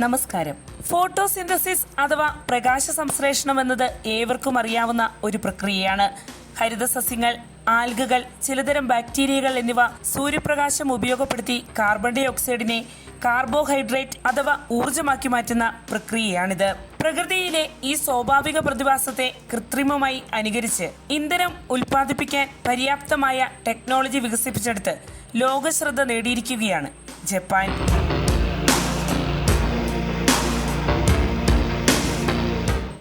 നമസ്കാരം. ഫോട്ടോസിന്തസിസ് അഥവാ പ്രകാശ സംശ്ലേഷണം എന്നത് ഏവർക്കും അറിയാവുന്ന ഒരു പ്രക്രിയയാണ്. ഹരിതസസ്യങ്ങൾ ആൽഗകൾ ചിലതരം ബാക്ടീരിയകൾ എന്നിവ സൂര്യപ്രകാശം ഉപയോഗപ്പെടുത്തി കാർബൺ ഡൈ ഓക്സൈഡിനെ കാർബോഹൈഡ്രേറ്റ് അഥവാ ഊർജമാക്കി മാറ്റുന്ന പ്രക്രിയയാണിത്. പ്രകൃതിയിലെ ഈ സ്വാഭാവിക പ്രതിഭാസത്തെ കൃത്രിമമായി അനുകരിച്ച് ഇന്ധനം ഉൽപ്പാദിപ്പിക്കാൻ പര്യാപ്തമായ ടെക്നോളജി വികസിപ്പിച്ചെടുത്ത് ലോകശ്രദ്ധ നേടിയിരിക്കുകയാണ് ജപ്പാൻ.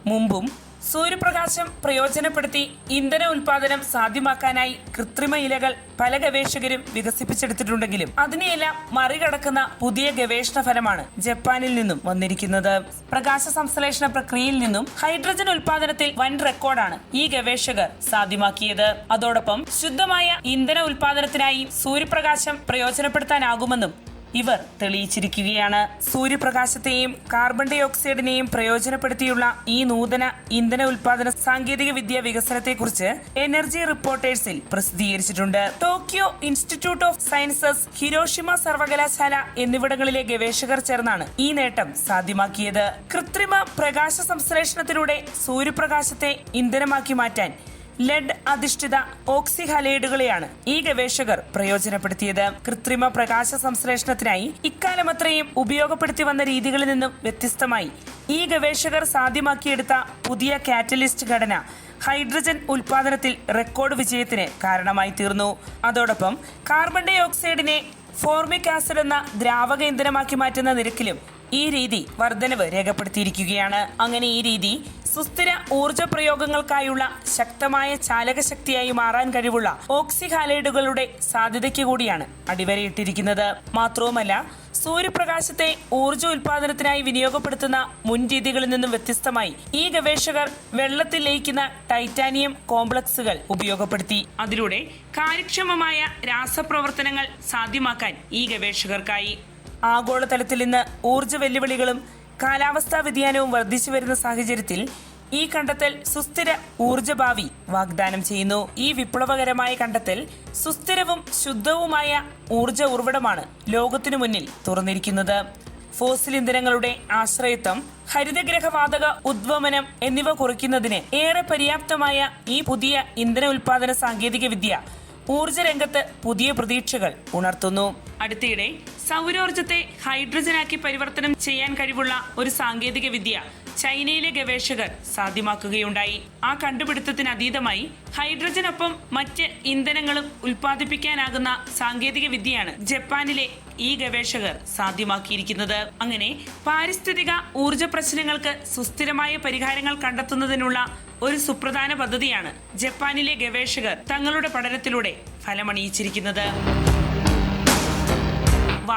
മുമ്പും സൂര്യപ്രകാശം പ്രയോജനപ്പെടുത്തി ഇന്ധന ഉൽപാദനം സാധ്യമാക്കാനായി കൃത്രിമ ഇലകൾ പല ഗവേഷകരും വികസിപ്പിച്ചെടുത്തിട്ടുണ്ടെങ്കിലും അതിനെയെല്ലാം മറികടക്കുന്ന പുതിയ ഗവേഷണ ഫലമാണ് ജപ്പാനിൽ നിന്നും വന്നിരിക്കുന്നത്. പ്രകാശ സംശ്ലേഷണ പ്രക്രിയയിൽ നിന്നും ഹൈഡ്രജൻ ഉൽപാദനത്തിൽ വൻ റെക്കോർഡാണ് ഈ ഗവേഷകർ സാധ്യമാക്കിയത്. അതോടൊപ്പം ശുദ്ധമായ ഇന്ധന ഉൽപാദനത്തിനായി സൂര്യപ്രകാശം പ്രയോജനപ്പെടുത്താനാകുമെന്നും ഇവർ തെളിയിച്ചിരിക്കുകയാണ്. സൂര്യപ്രകാശത്തെയും കാർബൺ ഡൈ ഓക്സൈഡിനെയും പ്രയോജനപ്പെടുത്തിയുള്ള ഈ നൂതന ഇന്ധന ഉൽപാദന സാങ്കേതിക വിദ്യ വികസനത്തെക്കുറിച്ച് എനർജി റിപ്പോർട്ടേഴ്സിൽ പ്രസിദ്ധീകരിച്ചിട്ടുണ്ട്. Tokyo institute of sciences Hiroshima സർവകലാശാല എന്നിവിടങ്ങളിലെ ഗവേഷകർ ചേർന്നാണ് ഈ നേട്ടം സാധ്യമാക്കിയത്. കൃത്രിമ പ്രകാശ സംശ്ലേഷണത്തിലൂടെ സൂര്യപ്രകാശത്തെ ഇന്ധനമാക്കി മാറ്റാൻ ലെഡ് അധിഷ്ഠിത ഓക്സിഹലൈഡുകളെയാണ് ഈ ഗവേഷകർ പ്രയോജനപ്പെടുത്തിയത്. കൃത്രിമ പ്രകാശ സംശ്ലേഷണത്തിനായി ഇക്കാലമത്രയും ഉപയോഗപ്പെടുത്തി വന്ന രീതികളിൽ നിന്നും വ്യത്യസ്തമായി ഈ ഗവേഷകർ സാധ്യമാക്കിയെടുത്ത പുതിയ കാറ്റലിസ്റ്റ് ഘടന ഹൈഡ്രജൻ ഉൽപാദനത്തിൽ റെക്കോർഡ് വിജയത്തിന് കാരണമായി തീർന്നു. അതോടൊപ്പം കാർബൺ ഡൈ ഓക്സൈഡിനെ ഫോർമിക് ആസിഡ് എന്ന ദ്രാവക ഇന്ധനമാക്കി മാറ്റുന്ന നിരക്കിലും ഈ രീതി വർധനവ് രേഖപ്പെടുത്തിയിരിക്കുകയാണ്. അങ്ങനെ ഈ രീതി സുസ്ഥിര ഊർജ പ്രയോഗങ്ങൾക്കായുള്ള ശക്തമായ ചാലകശക്തിയായി മാറാൻ കഴിവുള്ള ഓക്സിഹാലൈഡുകളുടെ സാധ്യതയ്ക്ക് കൂടിയാണ് അടിവരയിട്ടിരിക്കുന്നത്. മാത്രവുമല്ല സൂര്യപ്രകാശത്തെ ഊർജ ഉൽപാദനത്തിനായി വിനിയോഗപ്പെടുത്തുന്ന മുൻ രീതികളിൽ നിന്നും വ്യത്യസ്തമായി ഈ ഗവേഷകർ വെള്ളത്തിൽ ലയിക്കുന്ന ടൈറ്റാനിയം കോംപ്ലക്സുകൾ ഉപയോഗപ്പെടുത്തി. അതിലൂടെ കാര്യക്ഷമമായ രാസപ്രവർത്തനങ്ങൾ സാധ്യമാക്കാൻ ഈ ഗവേഷകർക്കായി ആഗോളതലത്തിൽ ഇന്ന് ഊർജ വെല്ലുവിളികളും കാലാവസ്ഥാ വ്യതിയാനവും വർദ്ധിച്ചു വരുന്ന സാഹചര്യത്തിൽ ഈ കണ്ടെത്തൽ സുസ്ഥിര ഊർജഭാവി വാഗ്ദാനം ചെയ്യുന്നു. ഈ വിപ്ലവകരമായ കണ്ടെത്തൽ സുസ്ഥിരവും ശുദ്ധവുമായ ഊർജ ഉറവിടമാണ് ലോകത്തിനു മുന്നിൽ തുറന്നിരിക്കുന്നത്. ഫോസിൽ ഇന്ധനങ്ങളുടെ ആശ്രയത്വം ഹരിതഗ്രഹവാതക ഉദ്വമനം എന്നിവ കുറയ്ക്കുന്നതിന് ഏറെ പര്യാപ്തമായ ഈ പുതിയ ഇന്ധന ഉൽപാദന സാങ്കേതിക വിദ്യ ഊർജ രംഗത്ത് പുതിയ പ്രതീക്ഷകൾ ഉണർത്തുന്നു. അടുത്തിടെ സൗരോർജത്തെ ഹൈഡ്രജനാക്കി പരിവർത്തനം ചെയ്യാൻ കഴിവുള്ള ഒരു സാങ്കേതിക വിദ്യ ചൈനയിലെ ഗവേഷകർ സാധ്യമാക്കുകയുണ്ടായി. ആ കണ്ടുപിടുത്തത്തിന് അതീതമായി ഹൈഡ്രജനൊപ്പം മറ്റ് ഇന്ധനങ്ങളും ഉൽപ്പാദിപ്പിക്കാനാകുന്ന സാങ്കേതിക വിദ്യയാണ് ജപ്പാനിലെ ഈ ഗവേഷകർ സാധ്യമാക്കിയിരിക്കുന്നത്. അങ്ങനെ പാരിസ്ഥിതിക ഊർജ പ്രശ്നങ്ങൾക്ക് സുസ്ഥിരമായ പരിഹാരങ്ങൾ കണ്ടെത്തുന്നതിനുള്ള ഒരു സുപ്രധാന പദ്ധതിയാണ് ജപ്പാനിലെ ഗവേഷകർ തങ്ങളുടെ പഠനത്തിലൂടെ ഫലമണിയിച്ചിരിക്കുന്നത്.